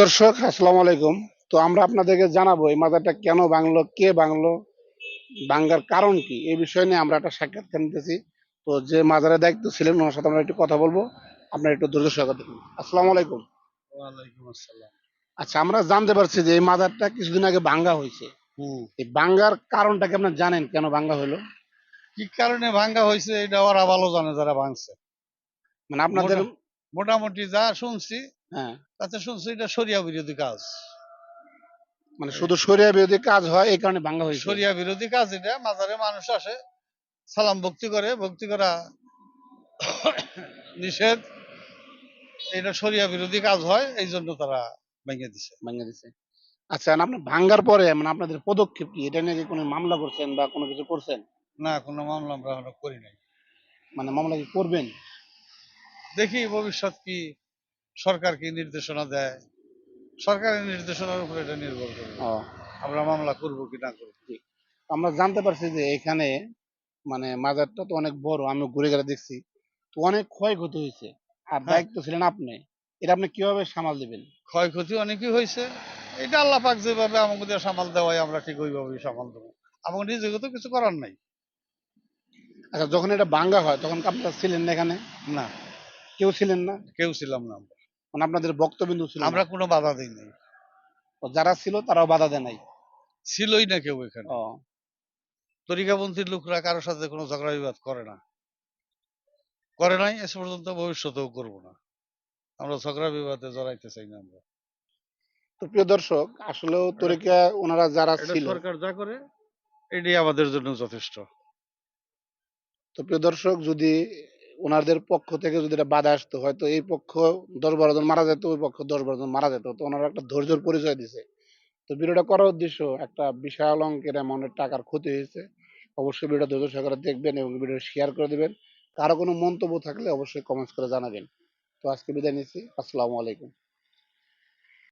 দর্শক আসসালামু আলাইকুম। তো আমরা আপনাদেরকে জানাব এই মাজারটা কেন ভাঙলো কে ভাঙলো ভাঙ্গার কারণ কি এই বিষয় নিয়ে আমরা একটা সাক্ষাৎকার নিতেছি। তো যে মাজারের দায়িত্ব ছিলেন ওনার সাথে আমরা একটু কথা বলব। আপনারা একটু ধৈর্য সহকারে দেখুন। আসসালামু আলাইকুম। ওয়ালাইকুম আসসালাম। আচ্ছা আমরা জানতে পারছি যে এই মাজারটা কিছুদিন আগে ভাঙ্গা হয়েছে। এই ভাঙ্গার কারণটা কি আপনারা জানেন কেন ভাঙ্গা হলো? কি কারণে ভাঙ্গা হয়েছে এটা ওরা ভালো জানে যারা ভাঙছে। মানে আপনাদের মোটামুটি যা শুনছি হ্যাঁ। তাতে শুনছি এটা সরিয়া বিরোধী কাজ। মানে শুধু সরিয়া বিরোধী কাজ হয় এই কারণে ভাঙ্গা হয়েছে। সরিয়া বিরোধী কাজ এটা মাজারে মানুষ আসে সালাম ভক্তি করে ভক্তি করা নিষেধ। এটা সরিয়া বিরোধী কাজ হয় এই জন্য তারা ভেঙে দিছে। ভাঙ্গা দিছে। আচ্ছা আর আপনার ভাঙ্গার পরে মানে আপনাদের পদক্ষেপ কি? এটা নিয়ে কোনো মামলা করছেন বা কোনো কিছু করছেন? না কোনো মামলা আমরা করি নাই। মানে মামলা কি করবেন? দেখি ভবিষ্যৎ কি সরকার কি নির্দেশনা দেয়। সরকারের নির্দেশনার উপর এটা নির্ভর করে। আমরা মামলা করব কি না করব। আমরা জানতে পারছি যে এখানে মানে মাজারটা তো অনেক বড় আমি ঘুরে গেলে দেখছি। তো অনেক ক্ষয়ক্ষতি হয়েছে। আর হ্যাঁ। দায়িত্ব ছিলেন আপনি। এটা আপনি কীভাবে সামাল দিবেন? ক্ষয়ক্ষতি অনেকই হয়েছে। এটা আল্লাহ পাক যেভাবে আমাকে দিয়ে সামাল দেওয়ায় আমরা ঠিক ওইভাবেই সামাল দেবো। আমার নিজেকে তো কিছু করার নাই। আচ্ছা যখন এটা ভাঙ্গা হয় তখন আপনারা ছিলেন না এখানে? না। কেউ ছিলেন না? কেউ ছিলাম না। মানে আপনাদের বক্তবিন্দু ছিল আমরা কোনো বাধা দিই নাই। যারা ছিল তারাও বাধা দেয় নাই? ছিলই না কেউ এখানে। তরিকাপন্থীর লোকরা কারোর সাথে কোনো ঝগড়া বিবাদ করে না। করে নাই এস পর্যন্ত ভবিষ্যতেও করব না। আমরা ঝগড়া বিবাদে জড়াইতে চাই না আমরা। তো প্রিয় দর্শক আসলেও তরিকা ওনারা যারা ছিল সরকার যা করে এটাই আমাদের জন্য যথেষ্ট। তো প্রিয় দর্শক যদি ওনাদের পক্ষ থেকে যদি এটা বাধা আসতো, হয়তো এই পক্ষ দশ বারো জন মারা যেত, ওই পক্ষ দশ বারো জন মারা যেত। তো ওনারা একটা ধৈর্যের পরিচয় দিছে। তো ভিডিওটা করার উদ্দেশ্য একটা বিশাল অঙ্কের অ্যামাউন্টের টাকার ক্ষতি হয়েছে। অবশ্যই ভিডিওটা ধৈর্য সহকারে দেখবেন এবং ভিডিও শেয়ার করে দিবেন। কারও কোনো মন্তব্য থাকলে অবশ্যই কমেন্টস করে জানাবেন। তো আজকে বিদায় নিচ্ছি। আসসালামু আলাইকুম।